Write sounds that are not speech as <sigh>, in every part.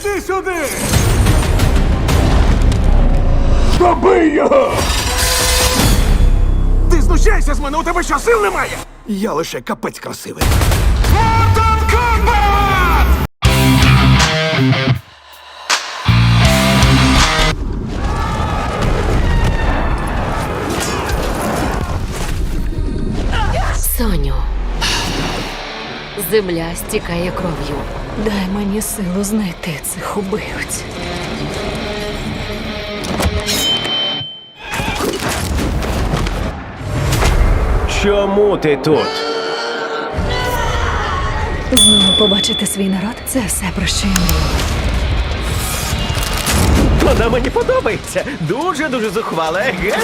Іди сюди! Добий його! Ти знущайся з мене, у тебе що, сил немає? Я лише капець красивий. Mortal Kombat! Соню. Земля стікає кров'ю. Дай мені силу знайти цих убивць. Чому ти тут? Знову побачити свій народ це все про що я мрію. Вона мені подобається. Дуже дуже зухвала, еге?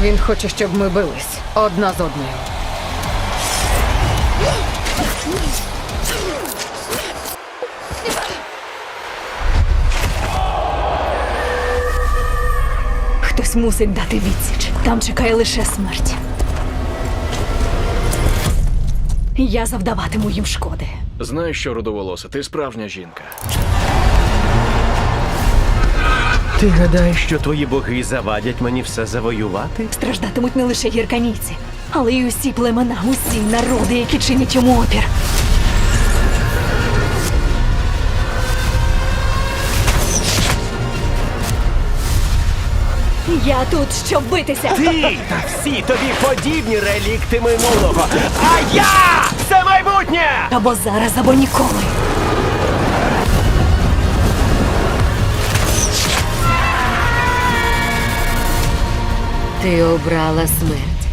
Він хоче, щоб ми бились одна з одною. Хтось мусить дати відсіч. Там чекає лише смерть. Я завдаватиму їм шкоди. Знаєш що, рудоволоса, ти справжня жінка. Ти гадаєш, що твої боги завадять мені все завоювати? Страждатимуть не лише гірканійці, але й усі племена, усі народи, які чинять йому опір. Я тут, щоб битися. Ти та всі тобі подібні релікти минулого. А я це майбутнє! Або зараз, або ніколи. Ти обрала смерть.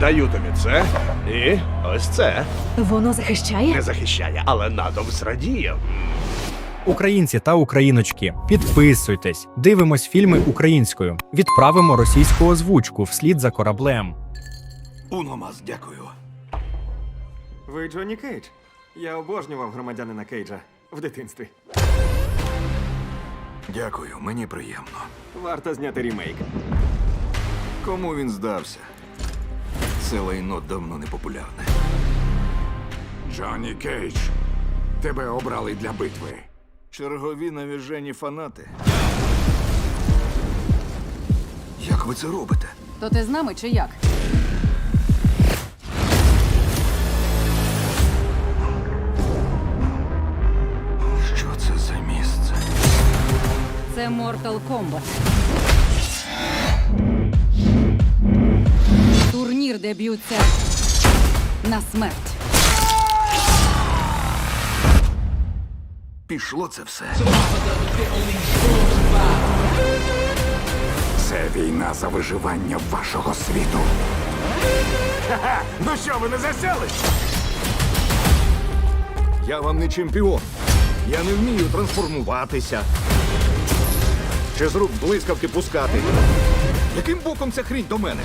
Даю тобі це. І ось це. Воно захищає? Не захищає, але надом зрадіє. Українці та україночки, підписуйтесь, дивимось фільми українською, відправимо російську озвучку вслід за кораблем. Уномас, дякую. Ви Джонні Кейдж. Я обожнював громадянина Кейджа в дитинстві. Дякую, мені приємно. Варто зняти рімейк. Кому він здався? Це лайно давно не популярне. Джонні Кейдж, тебе обрали для битви. Чергові навіжені фанати. Як ви це робите? То ти з нами чи як? Що це за місце? Це Mortal Kombat. Турнір, де б'ються на смерть. Пішло це все. Це війна за виживання вашого світу. Ну що, ви не засяли? Я вам не чемпіон. Я не вмію трансформуватися. Чи з рук блискавки пускати. Яким боком ця хрінь до мене?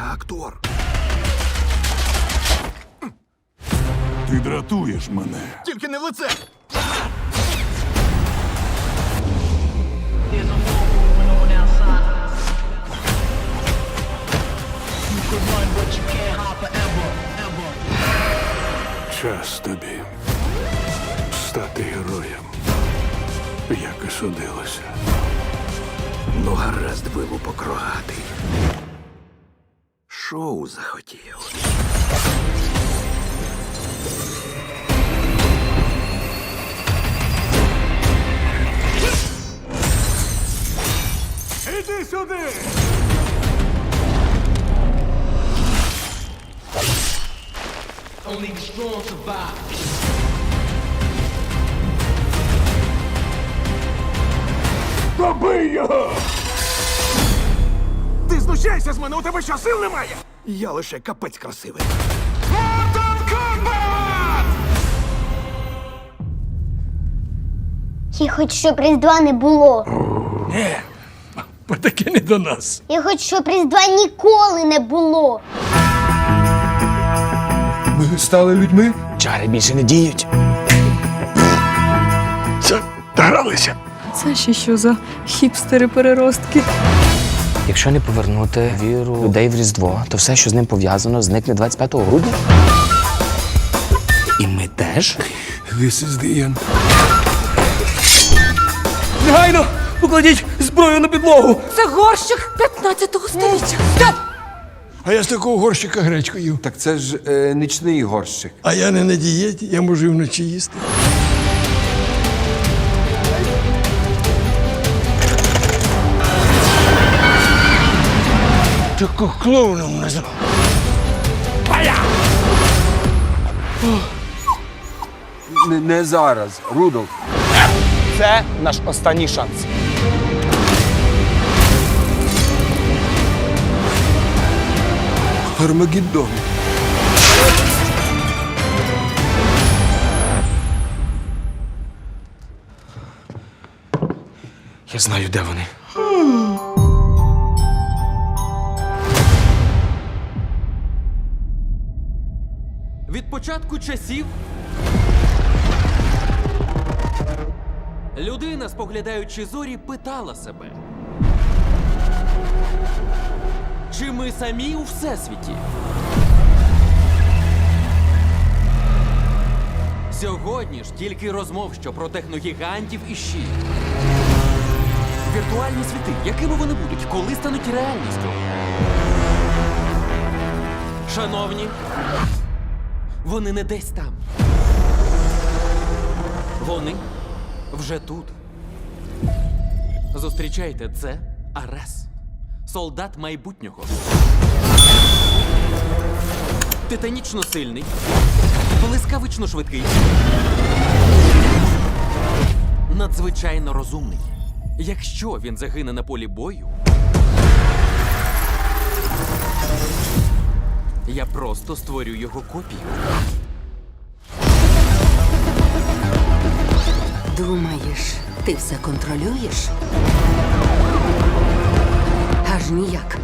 Я актор. Ти дратуєш мене. Тільки не в лице. Час тобі стати героєм, як і судилося. Ну, гаразд, вилупок рогатий. Шоу захотів. Іди сюди! Добий його! Ти знущайся з мене, у тебе що, сил немає? Я лише капець красивий. Mortal Kombat! Я хочу, щоб Різдва не було. Таке не до нас. Я хочу, щоб Різдва ніколи не було. Ми стали людьми. Чари більше не діють. Це гралися. Це ще що за хіпстери-переростки? Якщо не повернути віру людей в Різдво, то все, що з ним пов'язано, зникне 25 грудня. І ми теж. This is the end. Негайно! Покладіть зброю на підлогу! Це горщик 15-го століття. А я з такого горщика гречку їв. Так це ж е, нічний горщик. А я не на дієті, я можу і вночі їсти. Такого клоуном назвав. Не, не зараз, Рудolf. Це наш останній шанс. Армагеддон. Я знаю, де вони. Початку часів людина, споглядаючи зорі, питала себе. Чи ми самі у всесвіті? Сьогодні ж тільки розмов, що про техногігантів і щі. Віртуальні світи, якими вони будуть, коли стануть реальністю? Шановні, вони не десь там. Вони вже тут. Зустрічайте це Арес, солдат майбутнього. Титанічно сильний, блискавично швидкий. Надзвичайно розумний. Якщо він загине на полі бою, я просто створю його копію. Думаєш, ти все контролюєш? Аж ніяк.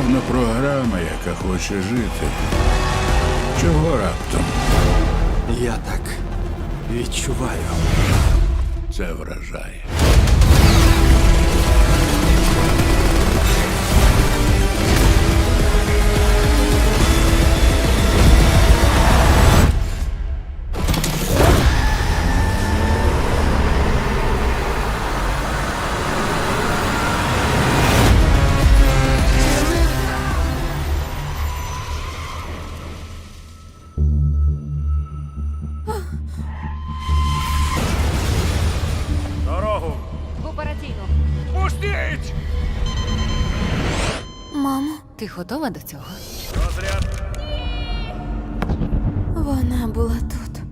Ти програма, яка хоче жити. Чого раптом? Я так відчуваю. Це вражає. Готова до цього? Вона була тут.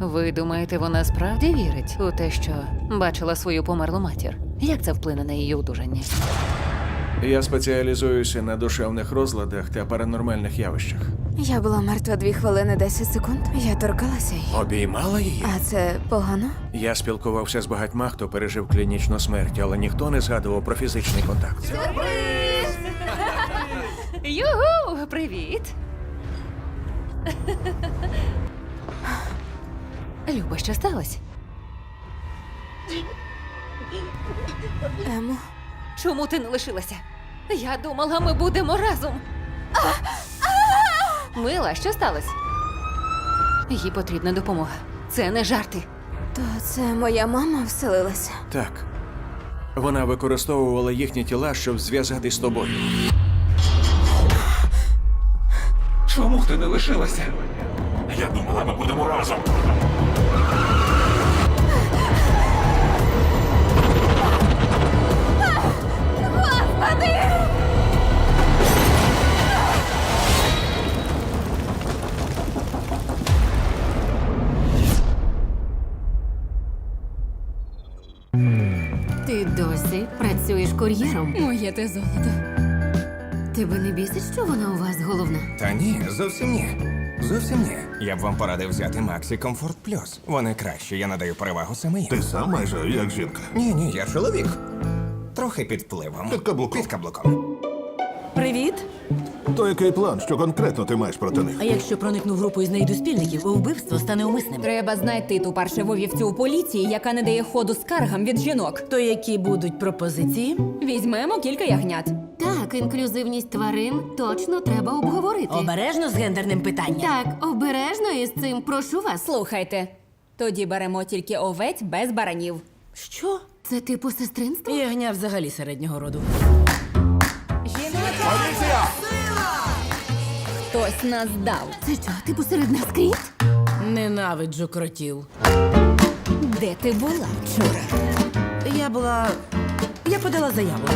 Ви думаєте, вона справді вірить у те, що бачила свою померлу матір? Як це вплине на її одужання? Я спеціалізуюся на душевних розладах та паранормальних явищах. Я була мертва дві хвилини 10 секунд. Я торкалася її. Обіймала її? А це погано? Я спілкувався з багатьма, хто пережив клінічну смерть, але ніхто не згадував про фізичний контакт. Югу! Привіт! Люба, що сталося? Емо, Чому ти не лишилася? Я думала, ми будемо разом. Мила, що сталося? Їй потрібна допомога. Це не жарти. то це моя мама вселилася. Так. Вона використовувала їхні тіла, щоб зв'язатись з тобою. Чому ж ти не лишилася? Я думала, ми будемо разом. Господи! Ти досі працюєш кур'єром. Моє те золото. Тебе не бісить, що вона у вас головна? Та ні, зовсім ні. Зовсім ні. Я б вам порадив взяти Максі Комфорт Плюс. Вони кращі, я надаю перевагу саме їм. Ти сам майже як жінка. Ні, ні, я чоловік. Трохи під впливом. Під каблуком. Під каблуком. Привіт! То який план, що конкретно ти маєш проти них? А якщо проникну в групу і знайду спільників, вбивство стане умисним. Треба знайти ту паршиву вівцю у поліції, яка не дає ходу скаргам від жінок. То які будуть пропозиції? Візьмемо кілька ягнят. Так, інклюзивність тварин точно треба обговорити. Обережно з гендерним питанням. Так, обережно із цим прошу вас. Слухайте, тоді беремо тільки овець без баранів. Що? Це типу сестринство? Ягня взагалі середнього роду. Хтось нас дав. Це що, типу серед нас кріт? Ненавиджу кротів. Де ти була вчора? Я була. Я подала заяву.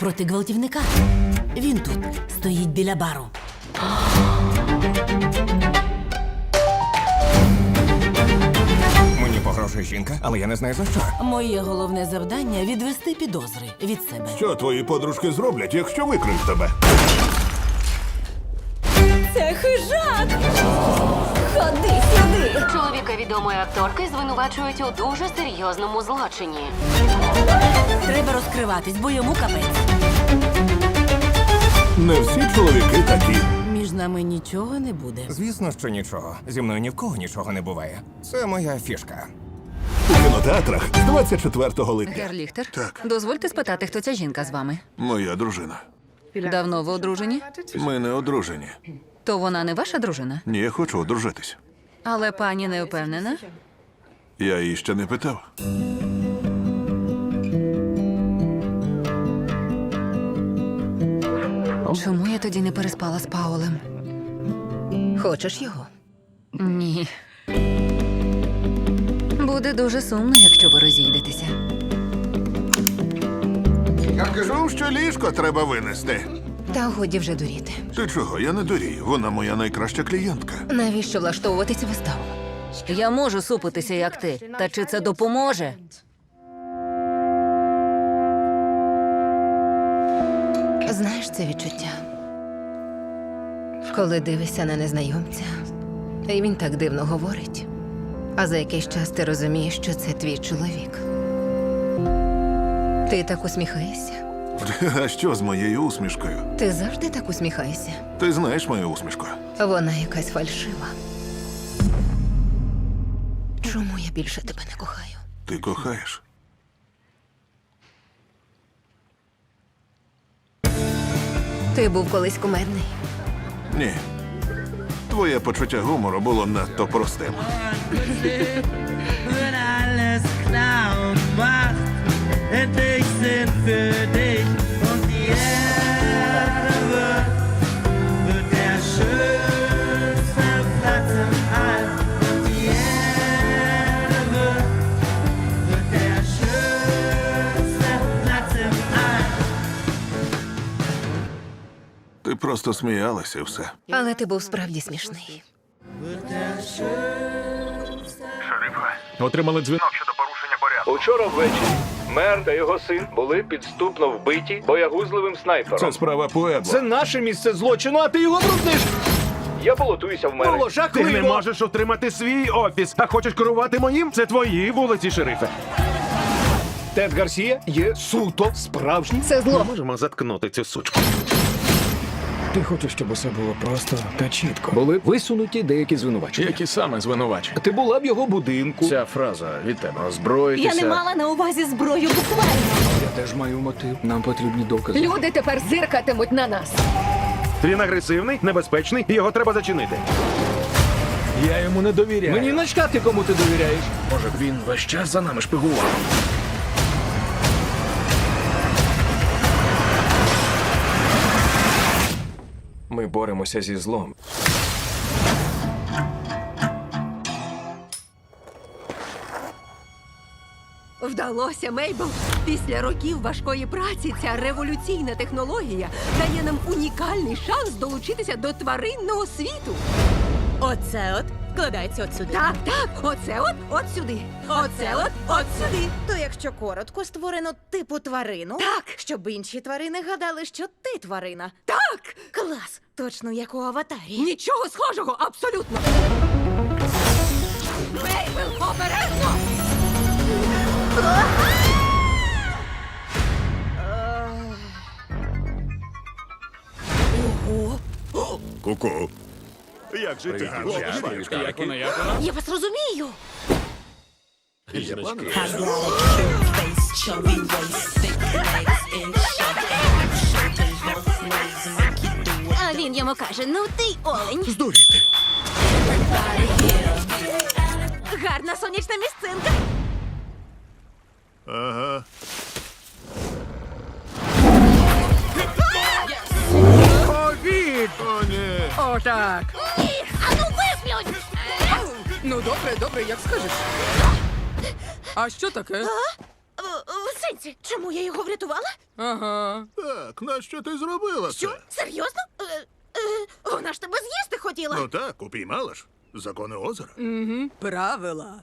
Проти гвалтівника. Він тут стоїть біля бару. Мені погрожує жінка, але я не знаю за що. Моє головне завдання відвести підозри від себе. Що твої подружки зроблять, якщо викриють тебе? Це хижак! Ходи! Чоловіка відомої акторки звинувачують у дуже серйозному злочині. Треба розкриватись, бо йому капець. Не всі чоловіки такі. Між нами нічого не буде. Звісно, що нічого. Зі мною ні в кого нічого не буває. Це моя фішка. У кінотеатрах з 24 липня. Герліхтер, Так. дозвольте спитати, хто ця жінка з вами. Моя дружина. Давно ви одружені? Ми не одружені. То вона не ваша дружина? Ні, я хочу одружитись. Але пані не впевнена. Я її ще не питав. Чому я тоді не переспала з Паулем? Хочеш його? Ні. Буде дуже сумно, якщо ви розійдетеся. Я кажу, що ліжко треба винести. Та годі вже дуріти. Ти чого? Я не дурію. Вона моя найкраща клієнтка. Навіщо влаштовувати цю виставу? Я можу супитися, як ти. Та чи це допоможе? Знаєш це відчуття? Коли дивишся на незнайомця, і він так дивно говорить. А за якийсь час ти розумієш, що це твій чоловік. Ти так усміхаєшся. А <laughs> що з моєю усмішкою? Ти завжди так усміхаєшся. Ти знаєш мою усмішку? Вона якась фальшива. Чому я більше тебе не кохаю? Ти кохаєш. Ти був колись кумедний. Ні. Твоє почуття гумору було надто простим. Просто сміялася і все. Але ти був справді смішний. Отримали дзвінок щодо порушення порядку. Учора ввечері мер та його син були підступно вбиті боягузливим снайпером. Це справа Пуебло. Це наше місце злочину, а ти його брудниш. Я балотуюся в мери. Було жахливо. Ти не можеш отримати свій офіс, а хочеш керувати моїм? Це твої вулиці, шерифе. Тед Гарсія є суто справжній. Це зло. Можемо заткнути цю сучку. Ти хочеш, щоб усе було просто та чітко. Були висунуті деякі звинувачення. Які саме звинувачення? Ти була в його будинку. Ця фраза від тебе озброїтися. Я не мала на увазі зброю буквально. Я теж маю мотив. Нам потрібні докази. Люди тепер зиркатимуть на нас. Він агресивний, небезпечний, і його треба зачинити. Я йому не довіряю. Мені начкати, кому ти довіряєш. Може, він весь час за нами шпигував. Ми боремося зі злом. Вдалося, Мейбл. Після років важкої праці ця революційна технологія дає нам унікальний шанс долучитися до тваринного світу. Оце от вкладається от сюди. Так, так, оце от, от сюди. Оце от, от сюди. То якщо коротко створено типу тварину, Так. щоб інші тварини гадали, що ти тварина. Так! Клас! Точно як у аватарі. Нічого схожого, абсолютно. Мейбл, обережно! Ку-ку. Я вас розумію. А він йому каже: ну ти олень. Здуріти. Гарна сонячна місцинка. Ага. О, ні. Отак. А ну виплюнь! Ну добре, добре, як скажеш. А що таке? В- В сенсі, чому я його врятувала? Ага. Так, нащо ти зробила Що? Серйозно? Е, е, Вона ж тебе з'їсти хотіла. Ну так, упіймала ж. Закони озера. Угу. Правила.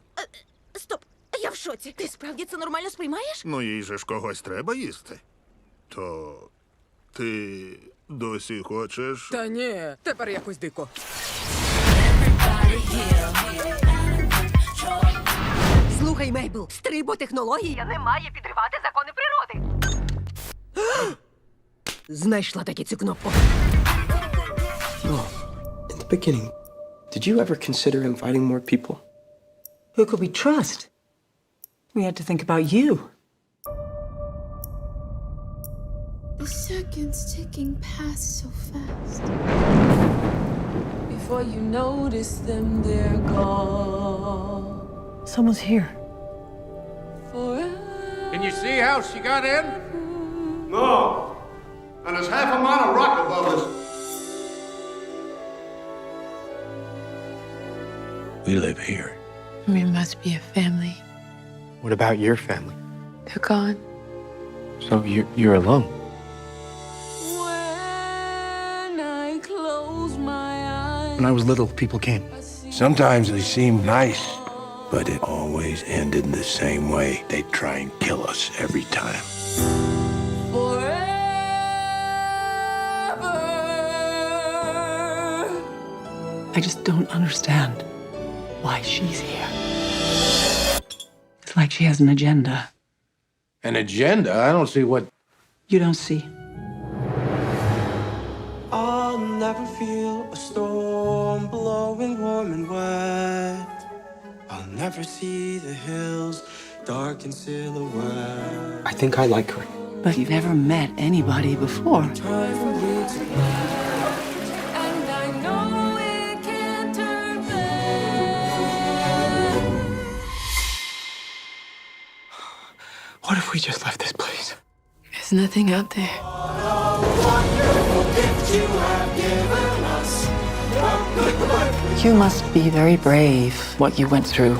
Стоп, я в шоці. Ти справді це нормально сприймаєш? Ну, їй же ж когось треба їсти. То ти досі хочеш. Та ні, тепер якось дико. Слухай, Мейбл, стриботехнологія не має підривати закони природи. <gasps> Знайшла таки цю кнопку. In the beginning, did you ever consider inviting more people? Who could we trust? We had to think about you. The seconds ticking past so fast. Before you notice them, they're gone. Someone's here. Can you see how she got in? No. And there's half a mile of rock above us. We live here. We must be a family. What about your family? They're gone. So you're, you're alone. When I was little, people came. Sometimes they seemed nice, but it always ended in the same way. They'd try and kill us every time. I just don't understand why she's here. It's like she has an agenda. An agenda? I don't see what. You don't see. I'll never feel a storm blowing warm and wet. I'll never see the hills dark in silhouette. I think I like her. But you've never met anybody before. What if we just left this place? There's nothing out there. You must be very brave, what you went through.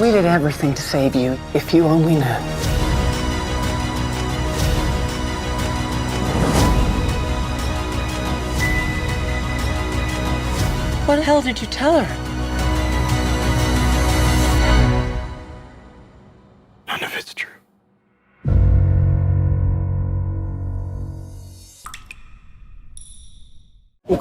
We did everything to save you, if you only knew. What the hell did you tell her?